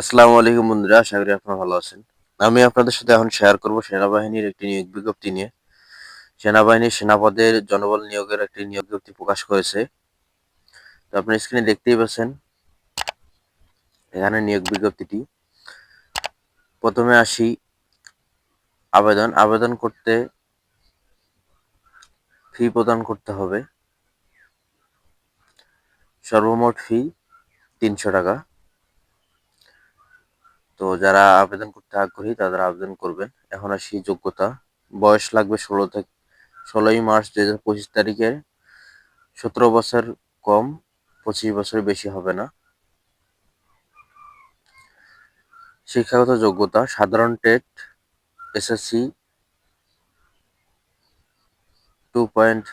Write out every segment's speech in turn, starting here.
আসসালামু আলাইকুম বন্ধুরা, আশা করি আপনারা ভালো আছেন। আমি আপনাদের সাথে এখন শেয়ার করব সেনাবাহিনীর একটি নিয়োগ বিজ্ঞপ্তি নিয়ে। সেনাবাহিনীর সেনাপদের জনবল নিয়োগের একটি নিয়োগ বিজ্ঞপ্তি প্রকাশ করেছে। তো আপনি স্ক্রিনে দেখতেই পাচ্ছেন এখানে নিয়োগ বিজ্ঞপ্তিটি। প্রথমে আসি আবেদন। আবেদন করতে ফি প্রদান করতে হবে। সর্বমোট ফি তিনশো টাকা। তো যারা আবেদন করতে আগ্রহী তারা আবেদন করবেন। এখন আসি যোগ্যতা। বয়স লাগবে ষোলো থেকে ষোলোই মার্চ দু হাজার পঁচিশ তারিখে। সতেরো বছর কম, পঁচিশ বছর বেশি হবে না। শিক্ষাগত যোগ্যতা, সাধারণ টেট, এসএসসি টু পয়েন্ট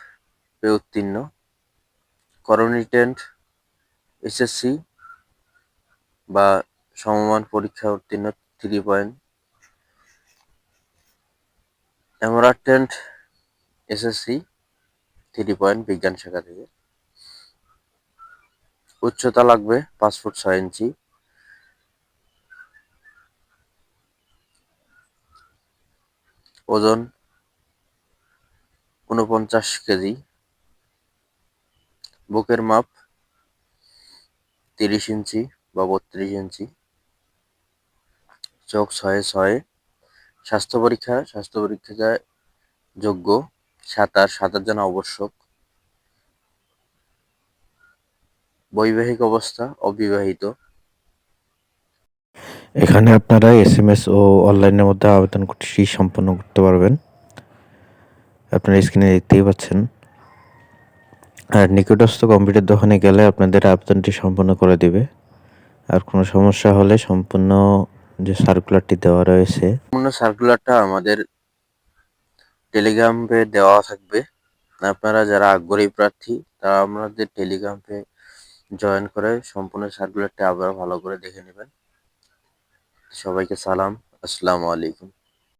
পে উত্তীর্ণ। করণী টেন্ট এসএসসি বা সমমান পরীক্ষা উত্তীর্ণ থ্রি পয়েন্ট এমরাটেন্ট এসএসসি থ্রি পয়েন্ট বিজ্ঞান শাখা থেকে। উচ্চতা লাগবে পাঁচ ফুট ছয় ইঞ্চি। ওজন উনপঞ্চাশ কেজি। বুকের মাপ তিরিশ ইঞ্চি বা বত্রিশ ইঞ্চি। চোখ ছয়ে ছয়ে। স্বাস্থ্য পরীক্ষা, স্বাস্থ্য পরীক্ষায় যোগ্য। সাঁতার সাঁতার জানা আবশ্যক। বৈবাহিক অবস্থা অবিবাহিত। এখানে আপনারা এস এম এস ও অনলাইনের মধ্যে আবেদন করতে সম্পন্ন করতে পারবেন। আপনারা স্ক্রিনে দেখতেই পাচ্ছেন। আর নিকটস্থ কম্পিউটার দোকানে গেলে আপনাদের আবেদনটি সম্পন্ন করে দিবে। আর কোনো সমস্যা হলে সম্পূর্ণ যে সার্কুলারটি দেওয়া রয়েছে। সম্পূর্ণ সার্কুলারটা আমাদের টেলিগ্রামে দেওয়া থাকবে। আপনারা যারা আগ্রহী প্রার্থী, তারা আমাদের টেলিগ্রামে জয়েন করে সম্পূর্ণ সার্কুলারটি আবার ভালো করে দেখে নেবেন। সবাইকে সালাম, আসসালামু আলাইকুম।